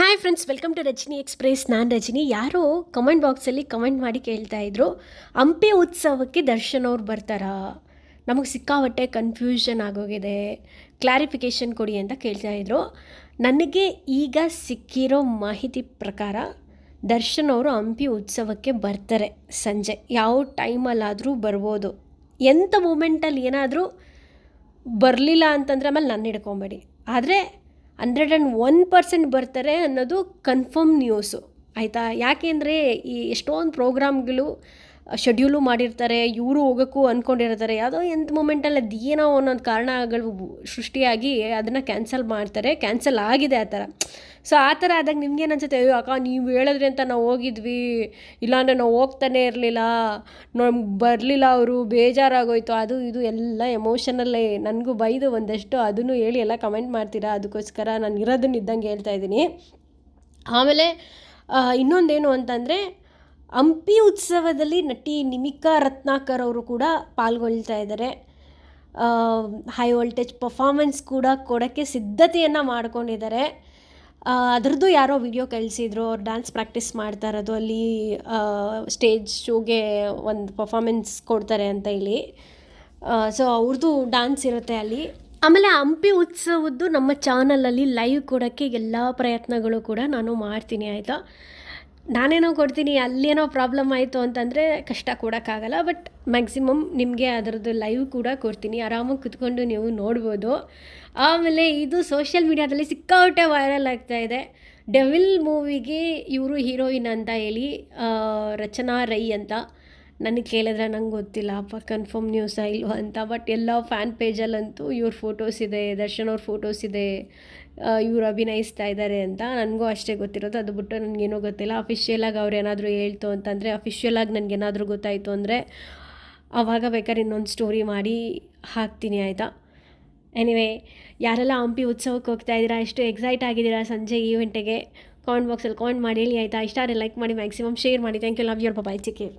Hi friends welcome to Rajani Express ನಾನು ರಜನಿ. ಯಾರೋ comment ಬಾಕ್ಸಲ್ಲಿ ಕಮೆಂಟ್ ಮಾಡಿ ಕೇಳ್ತಾ ಇದ್ರು, ಹಂಪಿ ಉತ್ಸವಕ್ಕೆ ದರ್ಶನ್ ಅವ್ರು ಬರ್ತಾರಾ? ನಮಗೆ ಸಿಕ್ಕಾಪಟ್ಟೆ ಕನ್ಫ್ಯೂಷನ್ ಆಗೋಗಿದೆ. ಕ್ಲಾರಿಫಿಕೇಷನ್ ಕೊಡಿ ಅಂತ ಕೇಳ್ತಾ ಇದ್ರು. ನನಗೆ ಈಗ ಸಿಕ್ಕಿರೋ ಮಾಹಿತಿ ಪ್ರಕಾರ ದರ್ಶನ್ ಅವರು ಹಂಪಿ ಉತ್ಸವಕ್ಕೆ ಬರ್ತಾರೆ ಸಂಜೆ. ಯಾವ ಟೈಮಲ್ಲಾದರೂ ಬರ್ಬೋದು. ಎಂಥ ಮೂಮೆಂಟಲ್ಲಿ ಏನಾದರೂ ಬರಲಿಲ್ಲ ಅಂತಂದರೆ ಆಮೇಲೆ ನನ್ನ ಹಿಡ್ಕೊಂಬೇಡಿ. ಆದರೆ ಹಂಡ್ರೆಡ್ ಆ್ಯಂಡ್ ಒನ್ ಪರ್ಸೆಂಟ್ ಬರ್ತಾರೆ ಅನ್ನೋದು ಕನ್ಫರ್ಮ್ ನ್ಯೂಸು ಆಯಿತಾ? ಯಾಕೆಂದರೆ ಈ ಎಷ್ಟೊಂದು ಪ್ರೋಗ್ರಾಮ್ಗಳು ಶೆಡ್ಯೂಲು ಮಾಡಿರ್ತಾರೆ, ಇವರು ಹೋಗೋಕ್ಕೂ ಅಂದ್ಕೊಂಡಿರ್ತಾರೆ ಯಾವುದೋ ಎಂಥ ಮೂಮೆಂಟಲ್ಲಿ ಅದು ಏನೋ ಒಂದೊಂದು ಕಾರಣಗಳು ಸೃಷ್ಟಿಯಾಗಿ ಅದನ್ನು ಕ್ಯಾನ್ಸಲ್ ಮಾಡ್ತಾರೆ. ಕ್ಯಾನ್ಸಲ್ ಆಗಿದೆ ಆ ಥರ. ಸೊ ಆ ಥರ ಆದಾಗ ನಿಮ್ಗೇನು ಅನ್ಸುತ್ತೆ ಅಯ್ಯೋ, ಅಕ್ಕ, ನೀವು ಹೇಳಿದ್ರಿ ಅಂತ ನಾವು ಹೋಗಿದ್ವಿ. ಇಲ್ಲಾಂದರೆ ನಾವು ಹೋಗ್ತಾನೆ ಇರಲಿಲ್ಲ. ನಮ್ಗೆ ಬರಲಿಲ್ಲ ಅವರು, ಬೇಜಾರಾಗೋಯ್ತು. ಅದು ಇದು ಎಲ್ಲ ಎಮೋಷನಲ್ಲೇ ನನಗೂ ಬೈದು ಒಂದಷ್ಟು ಅದನ್ನು ಹೇಳಿ ಎಲ್ಲ ಕಮೆಂಟ್ ಮಾಡ್ತೀರಾ? ಅದಕ್ಕೋಸ್ಕರ ನಾನು ಇರೋದನ್ನ ಇದ್ದಂಗೆ ಹೇಳ್ತಾ ಇದ್ದೀನಿ. ಆಮೇಲೆ ಇನ್ನೊಂದೇನು ಅಂತಂದರೆ ಹಂಪಿ ಉತ್ಸವದಲ್ಲಿ ನಟಿ ನಿಮಿಕಾ ರತ್ನಾಕರ್ ಅವರು ಕೂಡ ಪಾಲ್ಗೊಳ್ತಾ ಇದ್ದಾರೆ. ಹೈ ವೋಲ್ಟೇಜ್ ಪರ್ಫಾಮೆನ್ಸ್ ಕೂಡ ಕೊಡೋಕ್ಕೆ ಸಿದ್ಧತೆಯನ್ನು ಮಾಡ್ಕೊಂಡಿದ್ದಾರೆ. ಅದರದ್ದು ಯಾರೋ ವಿಡಿಯೋ ಕಳಿಸಿದ್ರು, ಅವ್ರು ಡ್ಯಾನ್ಸ್ ಪ್ರಾಕ್ಟೀಸ್ ಮಾಡ್ತಾ ಇರೋದು, ಅಲ್ಲಿ ಸ್ಟೇಜ್ ಶೋಗೆ ಒಂದು ಪರ್ಫಾಮೆನ್ಸ್ ಕೊಡ್ತಾರೆ ಅಂತ ಇಲ್ಲಿ ಸೊ ಅವ್ರದ್ದು ಡ್ಯಾನ್ಸ್ ಇರುತ್ತೆ ಅಲ್ಲಿ. ಆಮೇಲೆ ಹಂಪಿ ಉತ್ಸವದ್ದು ನಮ್ಮ ಚಾನಲಲ್ಲಿ ಲೈವ್ ಕೊಡೋಕ್ಕೆ ಎಲ್ಲ ಪ್ರಯತ್ನಗಳು ಕೂಡ ನಾನು ಮಾಡ್ತೀನಿ, ಆಯಿತಾ? ನಾನೇನೋ ಕೊಡ್ತೀನಿ, ಅಲ್ಲೇನೋ ಪ್ರಾಬ್ಲಮ್ ಆಯಿತು ಅಂತಂದರೆ ಕಷ್ಟ ಕೊಡೋಕ್ಕಾಗಲ್ಲ ಬಟ್ ಮ್ಯಾಕ್ಸಿಮಮ್ ನಿಮಗೆ ಅದರದ್ದು ಲೈವ್ ಕೂಡ ಕೊಡ್ತೀನಿ. ಆರಾಮಾಗಿ ಕುತ್ಕೊಂಡು ನೀವು ನೋಡ್ಬೋದು. ಆಮೇಲೆ ಇದು ಸೋಷಿಯಲ್ ಮೀಡ್ಯಾದಲ್ಲಿ ಸಿಕ್ಕಾಪಟ್ಟೆ ವೈರಲ್ ಆಗ್ತಾ ಇದೆ. ಡೆವಿಲ್ ಮೂವಿಗೆ ಇವರು ಹೀರೋಯಿನ್ ಅಂತ ಹೇಳಿ ರಚನಾ ರೈ ಅಂತ. ನನಗೆ ಕೇಳಿದ್ರೆ ನಂಗೆ ಗೊತ್ತಿಲ್ಲ, ಅಪ್ಪ ಕನ್ಫರ್ಮ್ ನ್ಯೂಸಾ ಇಲ್ವಾ ಅಂತ ಬಟ್ ಎಲ್ಲ ಫ್ಯಾನ್ ಪೇಜಲ್ಲಂತೂ ಇವ್ರ ಫೋಟೋಸ್ ಇದೆ, ದರ್ಶನ್ ಅವ್ರ ಫೋಟೋಸ್ ಇದೆ ಇವ್ರು ಅಭಿನಯಿಸ್ತಾ ಇದ್ದಾರೆ ಅಂತ ನನಗೂ ಅಷ್ಟೇ ಗೊತ್ತಿರೋದು. ಅದು ಬಿಟ್ಟು ನನಗೇನೂ ಗೊತ್ತಿಲ್ಲ. ಅಫಿಷಿಯಲಾಗಿ ಅವ್ರು ಏನಾದರೂ ಹೇಳ್ತು ಅಂತಂದರೆ ಅಫಿಷಿಯಲಾಗಿ ನನಗೇನಾದರೂ ಗೊತ್ತಾಯಿತು ಅಂದರೆ ಆವಾಗ ಬೇಕಾದ್ರೆ ಇನ್ನೊಂದು ಸ್ಟೋರಿ ಮಾಡಿ ಹಾಕ್ತೀನಿ ಆಯಿತಾ? ಎನಿವೆ ಯಾರೆಲ್ಲ ಹಂಪಿ ಉತ್ಸವಕ್ಕೆ ಹೋಗ್ತಾ ಇದ್ದೀರಾ, ಎಷ್ಟು ಎಕ್ಸೈಟ್ ಆಗಿದ್ದೀರಾ ಸಂಜೆ ಈವೆಂಟಿಗೆ ಕಾಮೆಂಟ್ ಬಾಕ್ಸಲ್ಲಿ ಕಾಮೆಂಟ್ ಮಾಡಿ ಹೇಳಿ ಆಯಿತಾ? ಇಷ್ಟ ಲೈಕ್ ಮಾಡಿ ಮ್ಯಾಕ್ಸಿಮಮ್ ಶೇರ್ ಮಾಡಿ. Thank you love your boy ಚಿಕ್ಕೇರ್